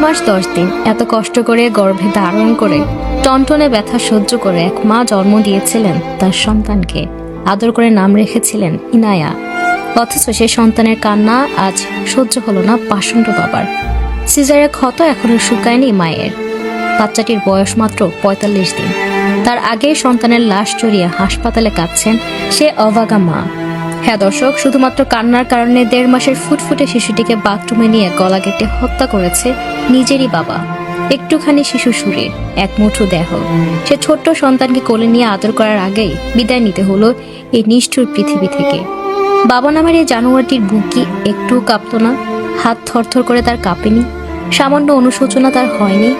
মাস দশ দিন এত কষ্ট করে গর্ভে ধারণ করে টনটনে ব্যথা সহ্য করে এক মা জন্ম দিয়েছিলেন তার সন্তানকে। আদর করে নাম রেখেছিলেন ইনায়া। অথচ সে সন্তানের কান্না আজ সহ্য হলো না পাষণ্ড বাবার। সিজারের ক্ষত এখনও শুকায়নি মায়ের। বাচ্চাটির বয়স মাত্র পঁয়তাল্লিশ দিন। তার আগেই সন্তানের লাশ চড়িয়ে হাসপাতালে কাঁদছেন সে অভাগা মা। হ্যাঁ দর্শক, শুধুমাত্র কান্নার কারণে দেড় মাসের ফুটফুটে শিশুটিকে বাথরুমে নিয়ে গলা কেটে হত্যা করেছে নিজেরই বাবা। একটুখানি শিশু সুরে এক মুঠো দেহ। সে ছোট্ট সন্তানকে কোলে নিয়ে আদর করার আগেই বিদায় নিতে হলো এই নিষ্ঠুর পৃথিবী থেকে। বাবা নামের এই জানোয়ারটির বুকি একটু কাঁপতো না, হাত থরথর করে তার কাঁপেনি, সামান্য অনুশোচনা তার হয়নি।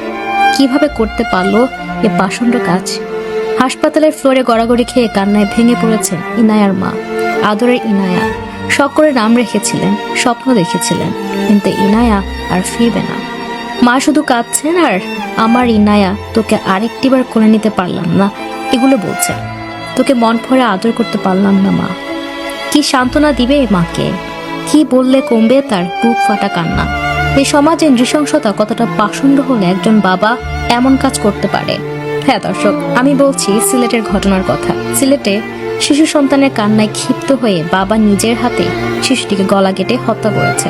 কীভাবে করতে পারল এ পাষণ্ড কাজ? হাসপাতালের ফ্লোরে গড়াগড়ি খেয়ে কান্নায় ভেঙে পড়েছেন ইনায়ার মা। আদরের ইনায়া। শখ করে নাম রেখেছিলেন, স্বপ্ন দেখেছিলেন, কিন্তু ইনায়া আর ফিরবে না। মা শুধু কাঁদছেন আর আমার ইনায়া, তোকে আরেকটিবার কোলে নিতে পারলাম না, এগুলো বলছে। তোকে মন ভরে আদর করতে পারলাম না, মা। কি সান্ত্বনা দিবে মাকে? কি বললে কমবে তার বুক ফাটা কান্না? এই সমাজের নৃশংসতা কতটা পাষণ্ড হলে একজন বাবা এমন কাজ করতে পারে? হ্যাঁ দর্শক, আমি বলছি সিলেটের ঘটনার কথা। সিলেটে শিশু সন্তানের কান্নায় ক্ষিপ্ত হয়ে বাবা নিজের হাতে শিশুটিকে গলা কেটে হত্যা করেছে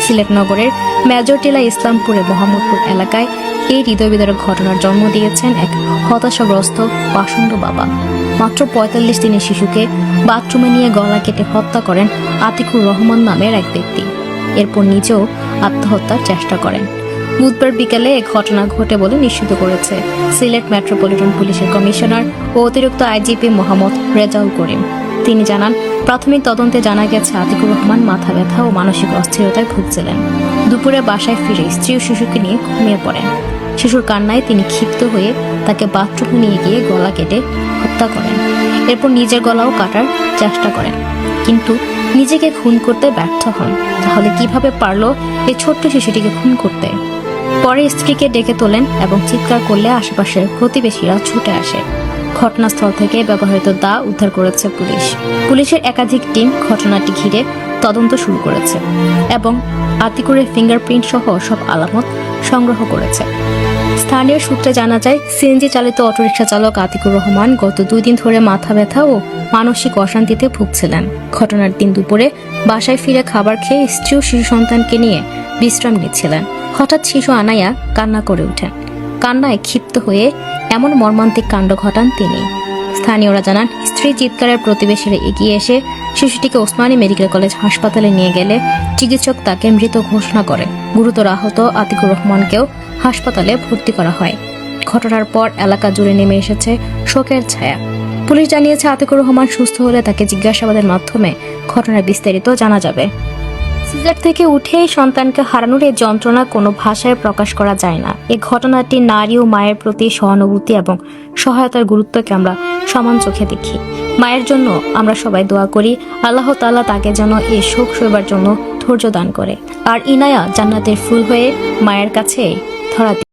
সিলেট নগরের মেজরটিলা ইসলামপুরে মোহাম্মদপুর এলাকায় এই হৃদয় বিদারক ঘটনার জন্ম দিয়েছেন এক হতাশাগ্রস্ত পাষণ্ড বাবা। মাত্র পঁয়তাল্লিশ দিনের শিশুকে বাথরুমে নিয়ে গলা কেটে হত্যা করেন আতিকুর রহমান নামের এক ব্যক্তি। এরপর নিজেও আত্মহত্যার চেষ্টা করেন। বুধবার বিকেলে এ ঘটনা ঘটে বলে নিশ্চিত করেছে সিলেট মেট্রোপলিটন পুলিশের কমিশনার ও অতিরিক্ত আইজিপি মোহাম্মদ রেজাউল করিম। তিনি জানান, প্রাথমিক তদন্তে জানা গেছে, আতিকুর রহমান মাথা ব্যথা ও মানসিক অস্থিরতায় ভুগছিলেন। দুপুরে বাসায় ফিরে স্ত্রী ও শিশুকে নিয়ে ঘুমিয়ে পড়েন। শিশুর কান্নায় তিনি ক্ষিপ্ত হয়ে তাকে বাথরুমে নিয়ে গিয়ে গলা কেটে হত্যা করেন। এরপর নিজের গলাও কাটার চেষ্টা করেন। কিন্তু নিজেকে খুন করতে ব্যর্থ হন। তাহলে কীভাবে পারল এই ছোট্ট শিশুটিকে খুন করতে? পরে স্ত্রীকে ডেকে তোলেন এবং চিৎকার করলে আশেপাশের প্রতিবেশীরা ছুটে আসে। ঘটনাস্থল থেকে ব্যবহৃত দা উদ্ধার করেছে পুলিশ। পুলিশের একাধিক টিম ঘটনাটি ঘিরে তদন্ত শুরু করেছে এবং আতিকুরের ফিঙ্গারপ্রিন্ট সহ সব আলামত সংগ্রহ করেছে। স্থানীয় সূত্রে জানা যায়, সিএনজি চালিত অটোরিকশা চালক আতিকুর রহমান গত দুই দিন ধরে মাথা ব্যথা ও মানসিক অশান্তিতে ভুগছিলেন। ঘটনার দিন দুপুরে বাসায় ফিরে খাবার খেয়ে স্ত্রী ও শিশু সন্তানকে নিয়ে বিশ্রাম নিচ্ছিলেন। হঠাৎ শিশু আনাইয়া কান্না করে ওঠেন কান্নায় ক্ষিপ্ত হয়ে এমন মর্মান্তিক কাণ্ড ঘটান তিনি। স্থানীয়রা জানান, স্ত্রী চিৎকারের প্রতিবেশীরা এগিয়ে এসে শিশুটিকে ওসমানী মেডিকেল কলেজ হাসপাতালে নিয়ে গেলে চিকিৎসক তাকে মৃত ঘোষণা করে। গুরুতর আহত আতিকুর রহমানকেও হাসপাতালে ভর্তি করা হয়। ঘটনার পর এলাকা জুড়ে নেমে এসেছে শোকের ছায়া। পুলিশ জানিয়েছে, আতিকুর রহমান সুস্থ হলে তাকে জিজ্ঞাসাবাদের মাধ্যমে ঘটনার বিস্তারিত জানা যাবে। সিজার থেকে উঠে সন্তানকে হারানোর এই যন্ত্রণা কোনো ভাষায় প্রকাশ করা যায় না। এই ঘটনাটি নারী ও মায়ের প্রতি সহানুভূতি এবং সহায়তার গুরুত্বকে আমরা সমান চোখে দেখি। মায়ের জন্য আমরা সবাই দোয়া করি, আল্লাহ তাআলা তাকে যেন এই শোক সইবার জন্য ধৈর্য দান করে। আর ইনায়া জান্নাতের ফুল হয়ে মায়ের কাছে ধরা